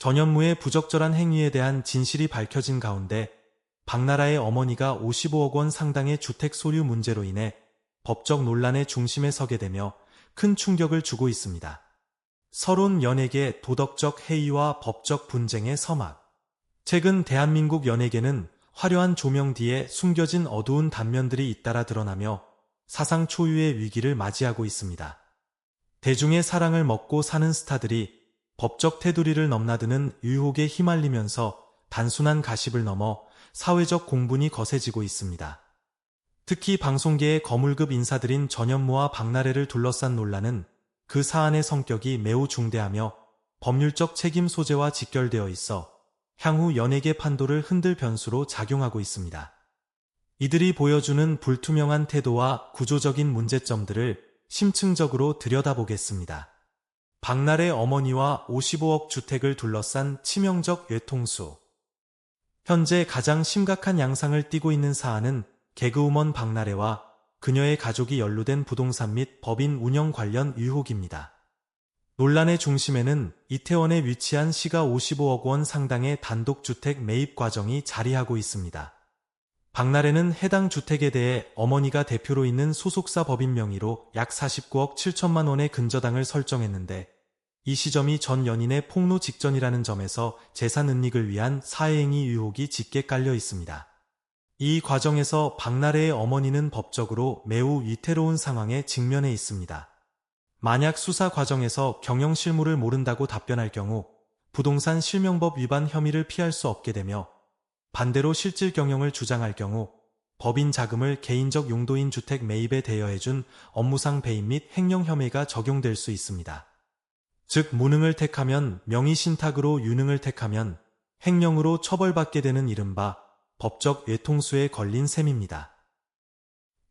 전현무의 부적절한 행위에 대한 진실이 밝혀진 가운데 박나라의 어머니가 55억 원 상당의 주택 소유 문제로 인해 법적 논란의 중심에 서게 되며 큰 충격을 주고 있습니다. 서론 연예계 도덕적 해이와 법적 분쟁의 서막. 최근 대한민국 연예계는 화려한 조명 뒤에 숨겨진 어두운 단면들이 잇따라 드러나며 사상 초유의 위기를 맞이하고 있습니다. 대중의 사랑을 먹고 사는 스타들이 법적 테두리를 넘나드는 유혹에 휘말리면서 단순한 가십을 넘어 사회적 공분이 거세지고 있습니다. 특히 방송계의 거물급 인사들인 전현무와 박나래를 둘러싼 논란은 그 사안의 성격이 매우 중대하며 법률적 책임 소재와 직결되어 있어 향후 연예계 판도를 흔들 변수로 작용하고 있습니다. 이들이 보여주는 불투명한 태도와 구조적인 문제점들을 심층적으로 들여다보겠습니다. 박날의 어머니와 55억 주택을 둘러싼 치명적 외통수. 현재 가장 심각한 양상을 띠고 있는 사안은 개그우먼 박나래와 그녀의 가족이 연루된 부동산 및 법인 운영 관련 의혹입니다. 논란의 중심에는 이태원에 위치한 시가 55억 원 상당의 단독주택 매입 과정이 자리하고 있습니다. 박나래는 해당 주택에 대해 어머니가 대표로 있는 소속사 법인 명의로 약 49억 7천만 원의 근저당을 설정했는데 이 시점이 전 연인의 폭로 직전이라는 점에서 재산 은닉을 위한 사회행위 의혹이 짙게 깔려 있습니다. 이 과정에서 박나래의 어머니는 법적으로 매우 위태로운 상황에 직면해 있습니다. 만약 수사 과정에서 경영 실무를 모른다고 답변할 경우 부동산 실명법 위반 혐의를 피할 수 없게 되며 반대로 실질 경영을 주장할 경우 법인 자금을 개인적 용도인 주택 매입에 대여해준 업무상 배임 및 횡령 혐의가 적용될 수 있습니다. 즉 무능을 택하면 명의신탁으로 유능을 택하면 횡령으로 처벌받게 되는 이른바 법적 외통수에 걸린 셈입니다.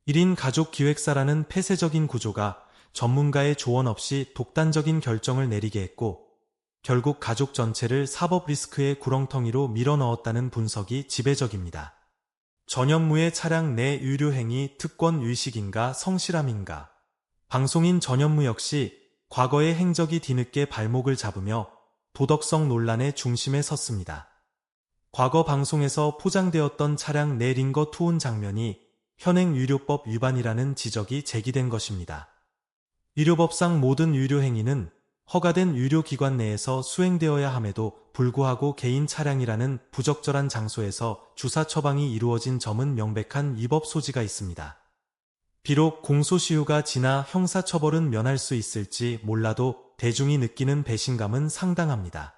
1인 가족 기획사라는 폐쇄적인 구조가 전문가의 조언 없이 독단적인 결정을 내리게 했고 결국 가족 전체를 사법 리스크의 구렁텅이로 밀어넣었다는 분석이 지배적입니다. 전현무의 차량 내 유료행위 특권 의식인가 성실함인가 방송인 전현무 역시 과거의 행적이 뒤늦게 발목을 잡으며 도덕성 논란의 중심에 섰습니다. 과거 방송에서 포장되었던 차량 내 링거 투혼 장면이 현행 유료법 위반이라는 지적이 제기된 것입니다. 유료법상 모든 유료 행위는 허가된 유료기관 내에서 수행되어야 함에도 불구하고 개인 차량이라는 부적절한 장소에서 주사 처방이 이루어진 점은 명백한 위법 소지가 있습니다. 비록 공소시효가 지나 형사처벌은 면할 수 있을지 몰라도 대중이 느끼는 배신감은 상당합니다.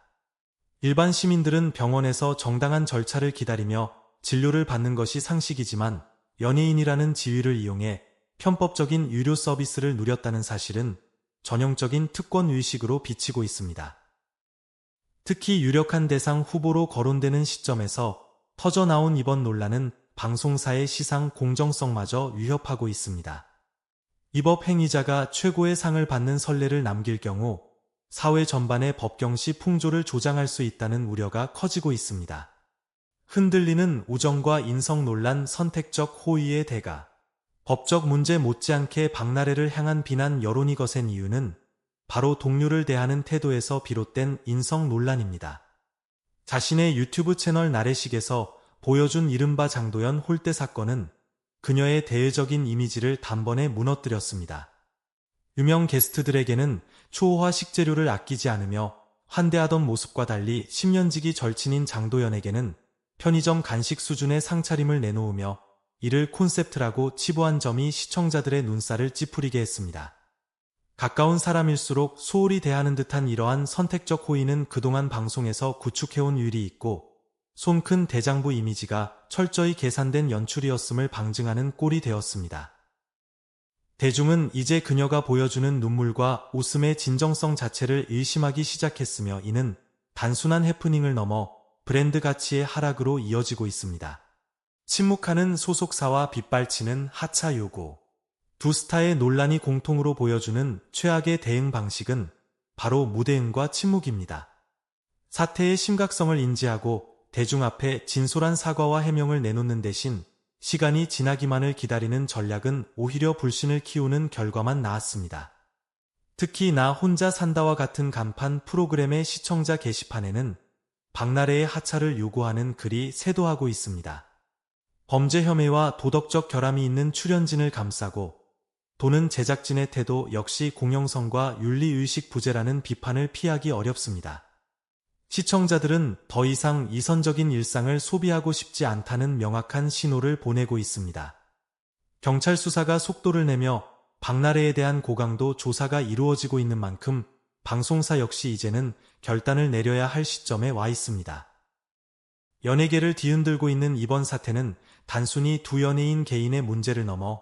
일반 시민들은 병원에서 정당한 절차를 기다리며 진료를 받는 것이 상식이지만 연예인이라는 지위를 이용해 편법적인 유료 서비스를 누렸다는 사실은 전형적인 특권 의식으로 비치고 있습니다. 특히 유력한 대상 후보로 거론되는 시점에서 터져나온 이번 논란은 방송사의 시상 공정성마저 위협하고 있습니다. 이법 행위자가 최고의 상을 받는 선례를 남길 경우 사회 전반의 법경시 풍조를 조장할 수 있다는 우려가 커지고 있습니다. 흔들리는 우정과 인성 논란 선택적 호의의 대가 법적 문제 못지않게 박나래를 향한 비난 여론이 거센 이유는 바로 동료를 대하는 태도에서 비롯된 인성 논란입니다. 자신의 유튜브 채널 나래식에서 보여준 이른바 장도연 홀대 사건은 그녀의 대외적인 이미지를 단번에 무너뜨렸습니다. 유명 게스트들에게는 초호화 식재료를 아끼지 않으며 환대하던 모습과 달리 10년지기 절친인 장도연에게는 편의점 간식 수준의 상차림을 내놓으며 이를 콘셉트라고 치부한 점이 시청자들의 눈살을 찌푸리게 했습니다. 가까운 사람일수록 소홀히 대하는 듯한 이러한 선택적 호의는 그동안 방송에서 구축해온 유일이 있고 손 큰 대장부 이미지가 철저히 계산된 연출이었음을 방증하는 꼴이 되었습니다. 대중은 이제 그녀가 보여주는 눈물과 웃음의 진정성 자체를 의심하기 시작했으며 이는 단순한 해프닝을 넘어 브랜드 가치의 하락으로 이어지고 있습니다. 침묵하는 소속사와 빗발치는 하차 요구. 두 스타의 논란이 공통으로 보여주는 최악의 대응 방식은 바로 무대응과 침묵입니다. 사태의 심각성을 인지하고 대중 앞에 진솔한 사과와 해명을 내놓는 대신 시간이 지나기만을 기다리는 전략은 오히려 불신을 키우는 결과만 나왔습니다. 특히 나 혼자 산다와 같은 간판 프로그램의 시청자 게시판에는 박나래의 하차를 요구하는 글이 쇄도하고 있습니다. 범죄 혐의와 도덕적 결함이 있는 출연진을 감싸고 또는 제작진의 태도 역시 공영성과 윤리의식 부재라는 비판을 피하기 어렵습니다. 시청자들은 더 이상 이선적인 일상을 소비하고 싶지 않다는 명확한 신호를 보내고 있습니다. 경찰 수사가 속도를 내며 박나래에 대한 고강도 조사가 이루어지고 있는 만큼 방송사 역시 이제는 결단을 내려야 할 시점에 와 있습니다. 연예계를 뒤흔들고 있는 이번 사태는 단순히 두 연예인 개인의 문제를 넘어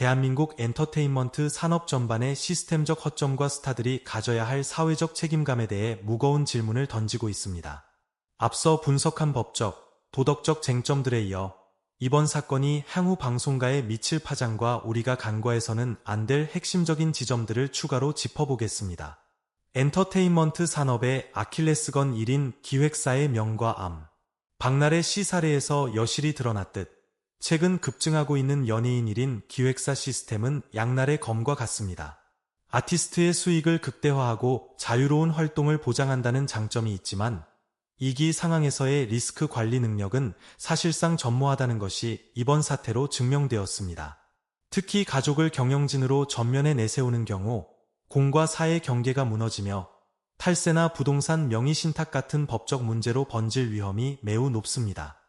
대한민국 엔터테인먼트 산업 전반의 시스템적 허점과 스타들이 가져야 할 사회적 책임감에 대해 무거운 질문을 던지고 있습니다. 앞서 분석한 법적, 도덕적 쟁점들에 이어 이번 사건이 향후 방송가에 미칠 파장과 우리가 간과해서는 안 될 핵심적인 지점들을 추가로 짚어보겠습니다. 엔터테인먼트 산업의 아킬레스건 1인 기획사의 명과 암. 박날의 시 사례에서 여실히 드러났듯 최근 급증하고 있는 연예인 1인 기획사 시스템은 양날의 검과 같습니다. 아티스트의 수익을 극대화하고 자유로운 활동을 보장한다는 장점이 있지만 이기 상황에서의 리스크 관리 능력은 사실상 전무하다는 것이 이번 사태로 증명되었습니다. 특히 가족을 경영진으로 전면에 내세우는 경우 공과 사의 경계가 무너지며 탈세나 부동산 명의신탁 같은 법적 문제로 번질 위험이 매우 높습니다.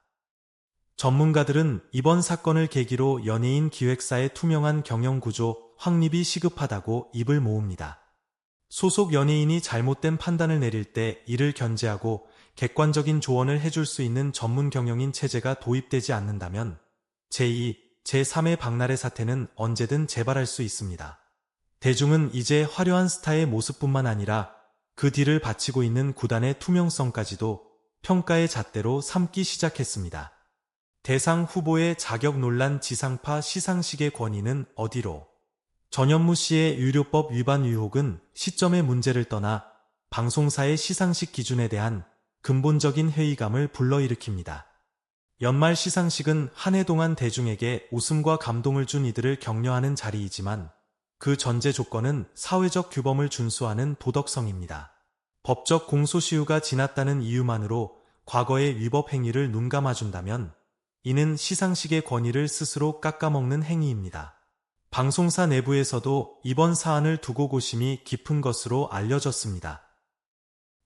전문가들은 이번 사건을 계기로 연예인 기획사의 투명한 경영 구조 확립이 시급하다고 입을 모읍니다. 소속 연예인이 잘못된 판단을 내릴 때 이를 견제하고 객관적인 조언을 해줄 수 있는 전문 경영인 체제가 도입되지 않는다면 제2, 제3의 박날의 사태는 언제든 재발할 수 있습니다. 대중은 이제 화려한 스타의 모습뿐만 아니라 그 뒤를 바치고 있는 구단의 투명성까지도 평가의 잣대로 삼기 시작했습니다. 대상 후보의 자격 논란 지상파 시상식의 권위는 어디로? 전현무 씨의 유료법 위반 의혹은 시점의 문제를 떠나 방송사의 시상식 기준에 대한 근본적인 회의감을 불러일으킵니다. 연말 시상식은 한 해 동안 대중에게 웃음과 감동을 준 이들을 격려하는 자리이지만 그 전제 조건은 사회적 규범을 준수하는 도덕성입니다. 법적 공소시효가 지났다는 이유만으로 과거의 위법 행위를 눈감아준다면 이는 시상식의 권위를 스스로 깎아먹는 행위입니다. 방송사 내부에서도 이번 사안을 두고 고심이 깊은 것으로 알려졌습니다.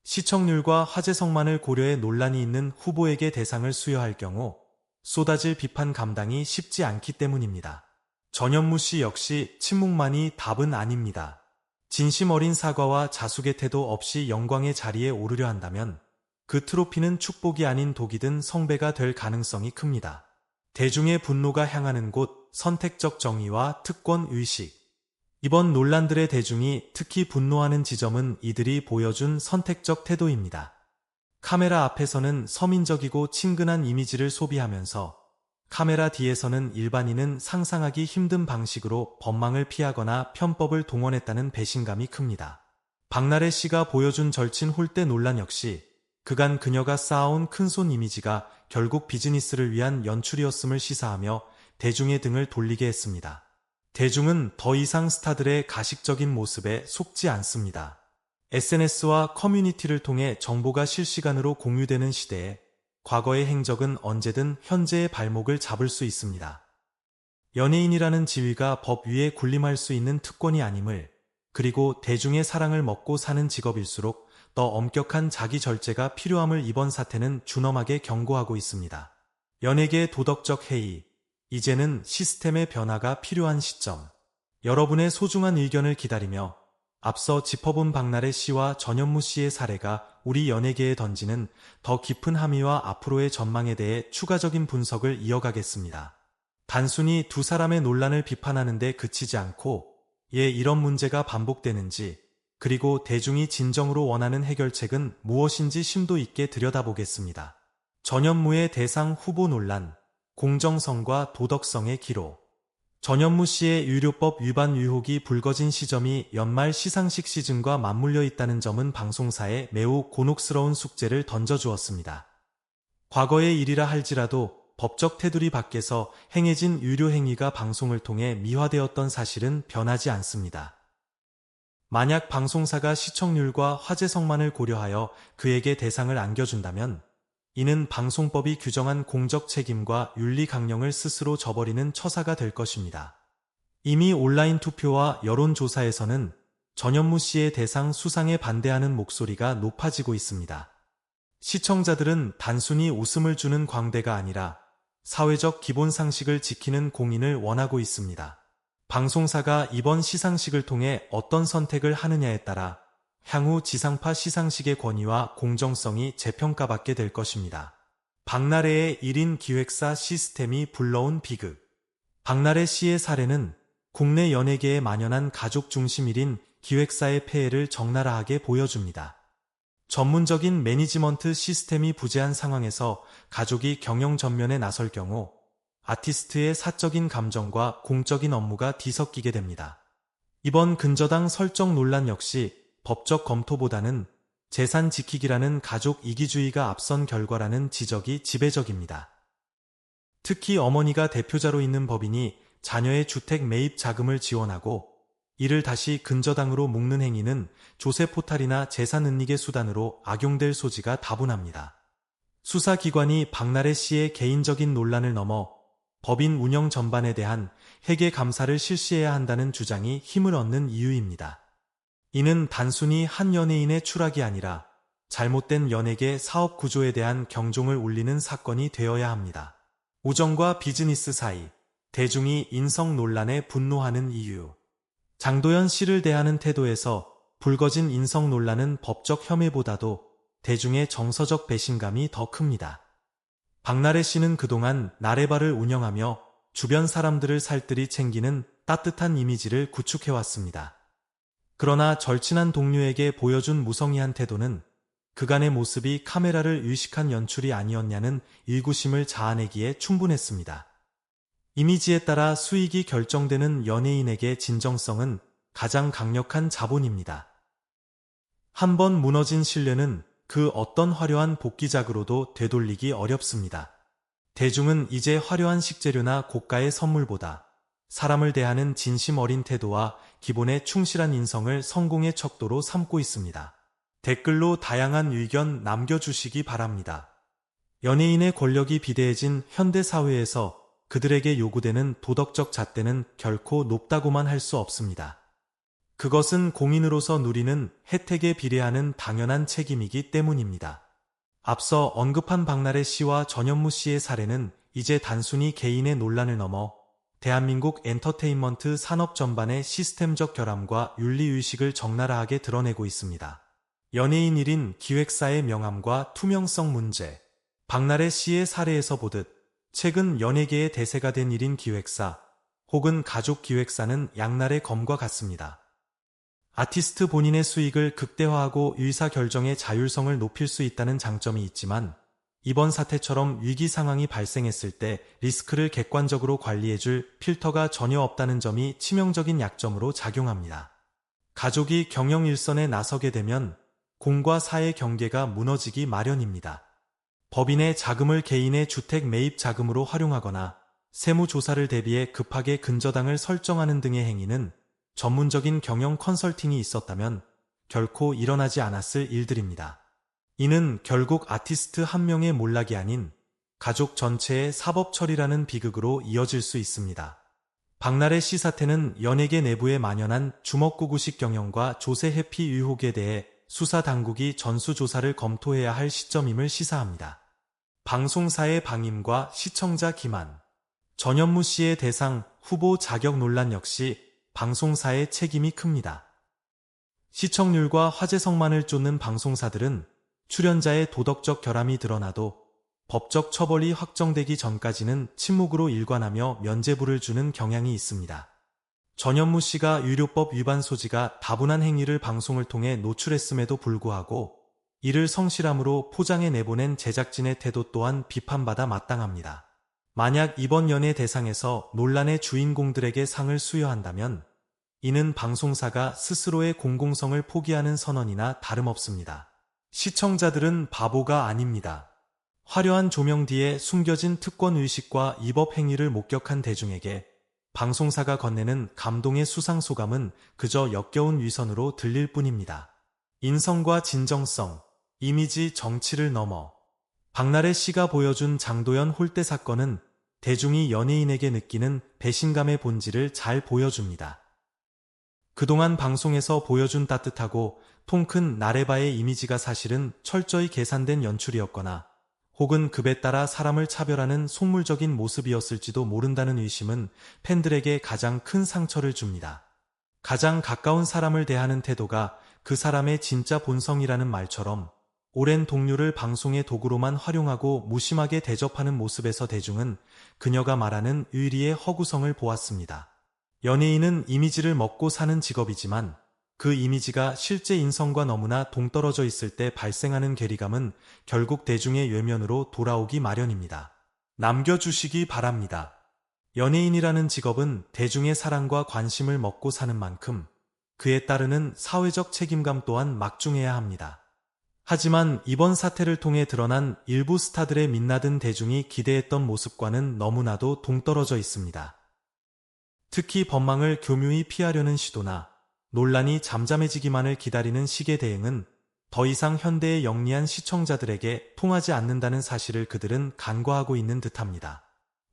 시청률과 화제성만을 고려해 논란이 있는 후보에게 대상을 수여할 경우 쏟아질 비판 감당이 쉽지 않기 때문입니다. 전현무 씨 역시 침묵만이 답은 아닙니다. 진심 어린 사과와 자숙의 태도 없이 영광의 자리에 오르려 한다면 그 트로피는 축복이 아닌 독이 든 성배가 될 가능성이 큽니다. 대중의 분노가 향하는 곳 선택적 정의와 특권 의식. 이번 논란들의 대중이 특히 분노하는 지점은 이들이 보여준 선택적 태도입니다. 카메라 앞에서는 서민적이고 친근한 이미지를 소비하면서 카메라 뒤에서는 일반인은 상상하기 힘든 방식으로 법망을 피하거나 편법을 동원했다는 배신감이 큽니다. 박나래 씨가 보여준 절친 홀대 논란 역시 그간 그녀가 쌓아온 큰손 이미지가 결국 비즈니스를 위한 연출이었음을 시사하며 대중의 등을 돌리게 했습니다. 대중은 더 이상 스타들의 가식적인 모습에 속지 않습니다. SNS와 커뮤니티를 통해 정보가 실시간으로 공유되는 시대에 과거의 행적은 언제든 현재의 발목을 잡을 수 있습니다. 연예인이라는 지위가 법 위에 군림할 수 있는 특권이 아님을 그리고 대중의 사랑을 먹고 사는 직업일수록 더 엄격한 자기 절제가 필요함을 이번 사태는 준엄하게 경고하고 있습니다. 연예계의 도덕적 해이, 이제는 시스템의 변화가 필요한 시점. 여러분의 소중한 의견을 기다리며 앞서 짚어본 박나래 씨와 전현무 씨의 사례가 우리 연예계에 던지는 더 깊은 함의와 앞으로의 전망에 대해 추가적인 분석을 이어가겠습니다. 단순히 두 사람의 논란을 비판하는 데 그치지 않고 예 이런 문제가 반복되는지 그리고 대중이 진정으로 원하는 해결책은 무엇인지 심도 있게 들여다보겠습니다. 전현무의 대상 후보 논란, 공정성과 도덕성의 기록. 전현무 씨의 유료법 위반 의혹이 불거진 시점이 연말 시상식 시즌과 맞물려 있다는 점은 방송사에 매우 곤혹스러운 숙제를 던져주었습니다. 과거의 일이라 할지라도 법적 테두리 밖에서 행해진 유료 행위가 방송을 통해 미화되었던 사실은 변하지 않습니다. 만약 방송사가 시청률과 화제성만을 고려하여 그에게 대상을 안겨준다면 이는 방송법이 규정한 공적 책임과 윤리 강령을 스스로 저버리는 처사가 될 것입니다. 이미 온라인 투표와 여론조사에서는 전현무 씨의 대상 수상에 반대하는 목소리가 높아지고 있습니다. 시청자들은 단순히 웃음을 주는 광대가 아니라 사회적 기본 상식을 지키는 공인을 원하고 있습니다. 방송사가 이번 시상식을 통해 어떤 선택을 하느냐에 따라 향후 지상파 시상식의 권위와 공정성이 재평가받게 될 것입니다. 박나래의 1인 기획사 시스템이 불러온 비극. 박나래 씨의 사례는 국내 연예계에 만연한 가족 중심 1인 기획사의 폐해를 적나라하게 보여줍니다. 전문적인 매니지먼트 시스템이 부재한 상황에서 가족이 경영 전면에 나설 경우 아티스트의 사적인 감정과 공적인 업무가 뒤섞이게 됩니다. 이번 근저당 설정 논란 역시 법적 검토보다는 재산 지키기라는 가족 이기주의가 앞선 결과라는 지적이 지배적입니다. 특히 어머니가 대표자로 있는 법인이 자녀의 주택 매입 자금을 지원하고 이를 다시 근저당으로 묶는 행위는 조세 포탈이나 재산 은닉의 수단으로 악용될 소지가 다분합니다. 수사기관이 박나래 씨의 개인적인 논란을 넘어 법인 운영 전반에 대한 회계 감사를 실시해야 한다는 주장이 힘을 얻는 이유입니다. 이는 단순히 한 연예인의 추락이 아니라 잘못된 연예계 사업 구조에 대한 경종을 울리는 사건이 되어야 합니다. 우정과 비즈니스 사이, 대중이 인성 논란에 분노하는 이유. 장도연 씨를 대하는 태도에서 불거진 인성 논란은 법적 혐의보다도 대중의 정서적 배신감이 더 큽니다. 박나래 씨는 그동안 나래바를 운영하며 주변 사람들을 살뜰히 챙기는 따뜻한 이미지를 구축해왔습니다. 그러나 절친한 동료에게 보여준 무성의한 태도는 그간의 모습이 카메라를 의식한 연출이 아니었냐는 일구심을 자아내기에 충분했습니다. 이미지에 따라 수익이 결정되는 연예인에게 진정성은 가장 강력한 자본입니다. 한번 무너진 신뢰는 그 어떤 화려한 복귀작으로도 되돌리기 어렵습니다. 대중은 이제 화려한 식재료나 고가의 선물보다 사람을 대하는 진심 어린 태도와 기본에 충실한 인성을 성공의 척도로 삼고 있습니다. 댓글로 다양한 의견 남겨주시기 바랍니다. 연예인의 권력이 비대해진 현대사회에서 그들에게 요구되는 도덕적 잣대는 결코 높다고만 할 수 없습니다. 그것은 공인으로서 누리는 혜택에 비례하는 당연한 책임이기 때문입니다. 앞서 언급한 박나래 씨와 전현무 씨의 사례는 이제 단순히 개인의 논란을 넘어 대한민국 엔터테인먼트 산업 전반의 시스템적 결함과 윤리의식을 적나라하게 드러내고 있습니다. 연예인 1인 기획사의 명함과 투명성 문제 박나래 씨의 사례에서 보듯 최근 연예계의 대세가 된 1인 기획사 혹은 가족 기획사는 양날의 검과 같습니다. 아티스트 본인의 수익을 극대화하고 의사결정의 자율성을 높일 수 있다는 장점이 있지만 이번 사태처럼 위기 상황이 발생했을 때 리스크를 객관적으로 관리해줄 필터가 전혀 없다는 점이 치명적인 약점으로 작용합니다. 가족이 경영 일선에 나서게 되면 공과 사의 경계가 무너지기 마련입니다. 법인의 자금을 개인의 주택 매입 자금으로 활용하거나 세무 조사를 대비해 급하게 근저당을 설정하는 등의 행위는 전문적인 경영 컨설팅이 있었다면 결코 일어나지 않았을 일들입니다. 이는 결국 아티스트 한 명의 몰락이 아닌 가족 전체의 사법 처리라는 비극으로 이어질 수 있습니다. 박나래 씨 사태는 연예계 내부에 만연한 주먹구구식 경영과 조세 회피 의혹에 대해 수사 당국이 전수조사를 검토해야 할 시점임을 시사합니다. 방송사의 방임과 시청자 기만, 전현무 씨의 대상 후보 자격 논란 역시 방송사의 책임이 큽니다. 시청률과 화제성만을 쫓는 방송사들은 출연자의 도덕적 결함이 드러나도 법적 처벌이 확정되기 전까지는 침묵으로 일관하며 면죄부를 주는 경향이 있습니다. 전현무 씨가 유료법 위반 소지가 다분한 행위를 방송을 통해 노출했음에도 불구하고 이를 성실함으로 포장해 내보낸 제작진의 태도 또한 비판받아 마땅합니다. 만약 이번 연예 대상에서 논란의 주인공들에게 상을 수여한다면 이는 방송사가 스스로의 공공성을 포기하는 선언이나 다름없습니다. 시청자들은 바보가 아닙니다. 화려한 조명 뒤에 숨겨진 특권 의식과 이법 행위를 목격한 대중에게 방송사가 건네는 감동의 수상소감은 그저 역겨운 위선으로 들릴 뿐입니다. 인성과 진정성, 이미지 정치를 넘어 박나래 씨가 보여준 장도연 홀대 사건은 대중이 연예인에게 느끼는 배신감의 본질을 잘 보여줍니다. 그동안 방송에서 보여준 따뜻하고 통큰 나레바의 이미지가 사실은 철저히 계산된 연출이었거나 혹은 급에 따라 사람을 차별하는 속물적인 모습이었을지도 모른다는 의심은 팬들에게 가장 큰 상처를 줍니다. 가장 가까운 사람을 대하는 태도가 그 사람의 진짜 본성이라는 말처럼 오랜 동료를 방송의 도구로만 활용하고 무심하게 대접하는 모습에서 대중은 그녀가 말하는 의리의 허구성을 보았습니다. 연예인은 이미지를 먹고 사는 직업이지만 그 이미지가 실제 인성과 너무나 동떨어져 있을 때 발생하는 괴리감은 결국 대중의 외면으로 돌아오기 마련입니다. 남겨주시기 바랍니다. 연예인이라는 직업은 대중의 사랑과 관심을 먹고 사는 만큼 그에 따르는 사회적 책임감 또한 막중해야 합니다. 하지만 이번 사태를 통해 드러난 일부 스타들의 민낯은 대중이 기대했던 모습과는 너무나도 동떨어져 있습니다. 특히 법망을 교묘히 피하려는 시도나 논란이 잠잠해지기만을 기다리는 식의 대응은 더 이상 현대의 영리한 시청자들에게 통하지 않는다는 사실을 그들은 간과하고 있는 듯합니다.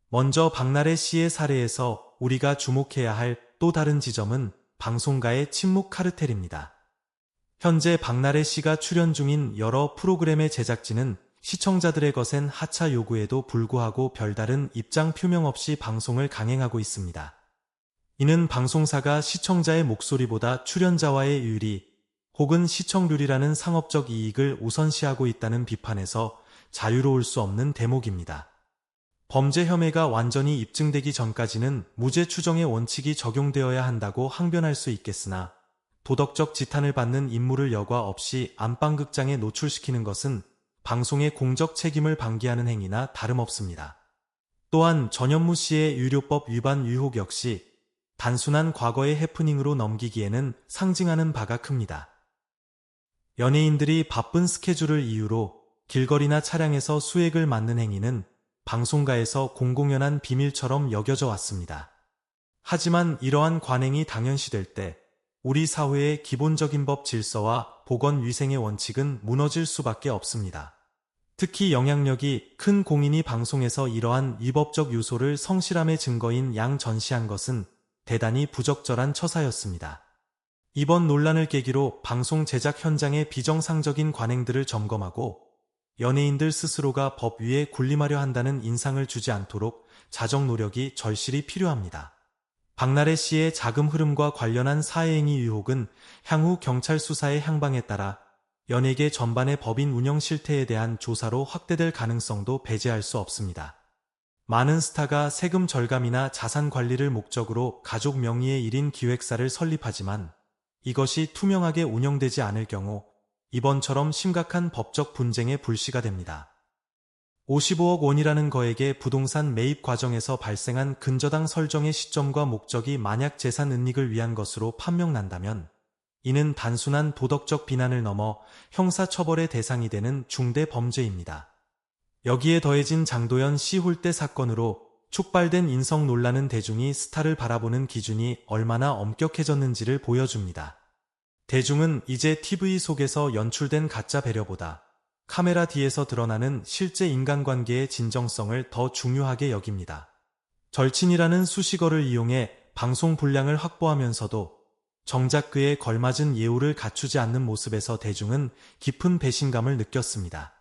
먼저 박나래 씨의 사례에서 우리가 주목해야 할 또 다른 지점은 방송가의 침묵 카르텔입니다. 현재 박나래 씨가 출연 중인 여러 프로그램의 제작진은 시청자들의 거센 하차 요구에도 불구하고 별다른 입장 표명 없이 방송을 강행하고 있습니다. 이는 방송사가 시청자의 목소리보다 출연자와의 유리 혹은 시청률이라는 상업적 이익을 우선시하고 있다는 비판에서 자유로울 수 없는 대목입니다. 범죄 혐의가 완전히 입증되기 전까지는 무죄 추정의 원칙이 적용되어야 한다고 항변할 수 있겠으나 도덕적 지탄을 받는 인물을 여과 없이 안방극장에 노출시키는 것은 방송의 공적 책임을 방기하는 행위나 다름없습니다. 또한 전현무 씨의 유료법 위반 의혹 역시 단순한 과거의 해프닝으로 넘기기에는 상징하는 바가 큽니다. 연예인들이 바쁜 스케줄을 이유로 길거리나 차량에서 수액을 맞는 행위는 방송가에서 공공연한 비밀처럼 여겨져 왔습니다. 하지만 이러한 관행이 당연시될 때 우리 사회의 기본적인 법 질서와 보건 위생의 원칙은 무너질 수밖에 없습니다. 특히 영향력이 큰 공인이 방송에서 이러한 위법적 요소를 성실함의 증거인 양 전시한 것은 대단히 부적절한 처사였습니다. 이번 논란을 계기로 방송 제작 현장의 비정상적인 관행들을 점검하고 연예인들 스스로가 법 위에 군림하려 한다는 인상을 주지 않도록 자정 노력이 절실히 필요합니다. 박나래 씨의 자금 흐름과 관련한 사회행위 의혹은 향후 경찰 수사의 향방에 따라 연예계 전반의 법인 운영 실태에 대한 조사로 확대될 가능성도 배제할 수 없습니다. 많은 스타가 세금 절감이나 자산 관리를 목적으로 가족 명의의 1인 기획사를 설립하지만 이것이 투명하게 운영되지 않을 경우 이번처럼 심각한 법적 분쟁의 불씨가 됩니다. 55억 원이라는 거액의 부동산 매입 과정에서 발생한 근저당 설정의 시점과 목적이 만약 재산 은닉을 위한 것으로 판명난다면 이는 단순한 도덕적 비난을 넘어 형사처벌의 대상이 되는 중대 범죄입니다. 여기에 더해진 장도연 시홀대 사건으로 촉발된 인성 논란은 대중이 스타를 바라보는 기준이 얼마나 엄격해졌는지를 보여줍니다. 대중은 이제 TV 속에서 연출된 가짜 배려보다 카메라 뒤에서 드러나는 실제 인간관계의 진정성을 더 중요하게 여깁니다. 절친이라는 수식어를 이용해 방송 분량을 확보하면서도 정작 그에 걸맞은 예우를 갖추지 않는 모습에서 대중은 깊은 배신감을 느꼈습니다.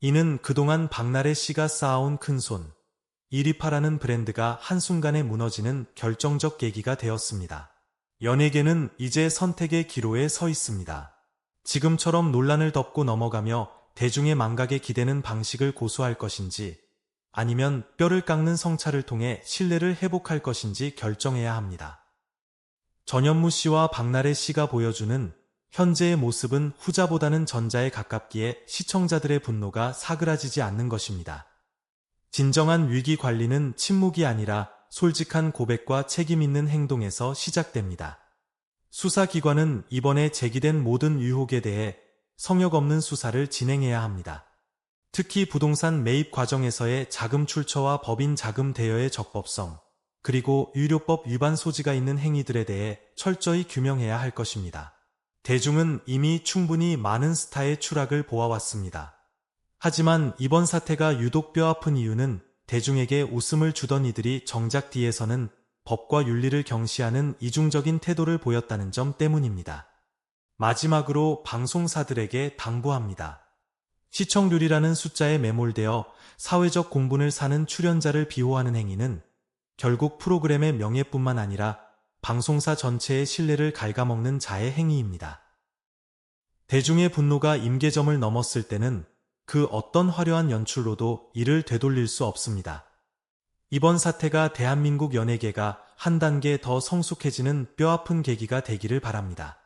이는 그동안 박나래 씨가 쌓아온 큰손, 이리파라는 브랜드가 한순간에 무너지는 결정적 계기가 되었습니다. 연예계는 이제 선택의 기로에 서 있습니다. 지금처럼 논란을 덮고 넘어가며 대중의 망각에 기대는 방식을 고수할 것인지 아니면 뼈를 깎는 성찰을 통해 신뢰를 회복할 것인지 결정해야 합니다. 전현무 씨와 박나래 씨가 보여주는 현재의 모습은 후자보다는 전자에 가깝기에 시청자들의 분노가 사그라지지 않는 것입니다. 진정한 위기 관리는 침묵이 아니라 솔직한 고백과 책임 있는 행동에서 시작됩니다. 수사기관은 이번에 제기된 모든 의혹에 대해 성역 없는 수사를 진행해야 합니다. 특히 부동산 매입 과정에서의 자금 출처와 법인 자금 대여의 적법성, 그리고 유료법 위반 소지가 있는 행위들에 대해 철저히 규명해야 할 것입니다. 대중은 이미 충분히 많은 스타의 추락을 보아왔습니다. 하지만 이번 사태가 유독 뼈아픈 이유는 대중에게 웃음을 주던 이들이 정작 뒤에서는 법과 윤리를 경시하는 이중적인 태도를 보였다는 점 때문입니다. 마지막으로 방송사들에게 당부합니다. 시청률이라는 숫자에 매몰되어 사회적 공분을 사는 출연자를 비호하는 행위는 결국 프로그램의 명예뿐만 아니라 방송사 전체의 신뢰를 갉아먹는 자의 행위입니다. 대중의 분노가 임계점을 넘었을 때는 그 어떤 화려한 연출로도 이를 되돌릴 수 없습니다. 이번 사태가 대한민국 연예계가 한 단계 더 성숙해지는 뼈아픈 계기가 되기를 바랍니다.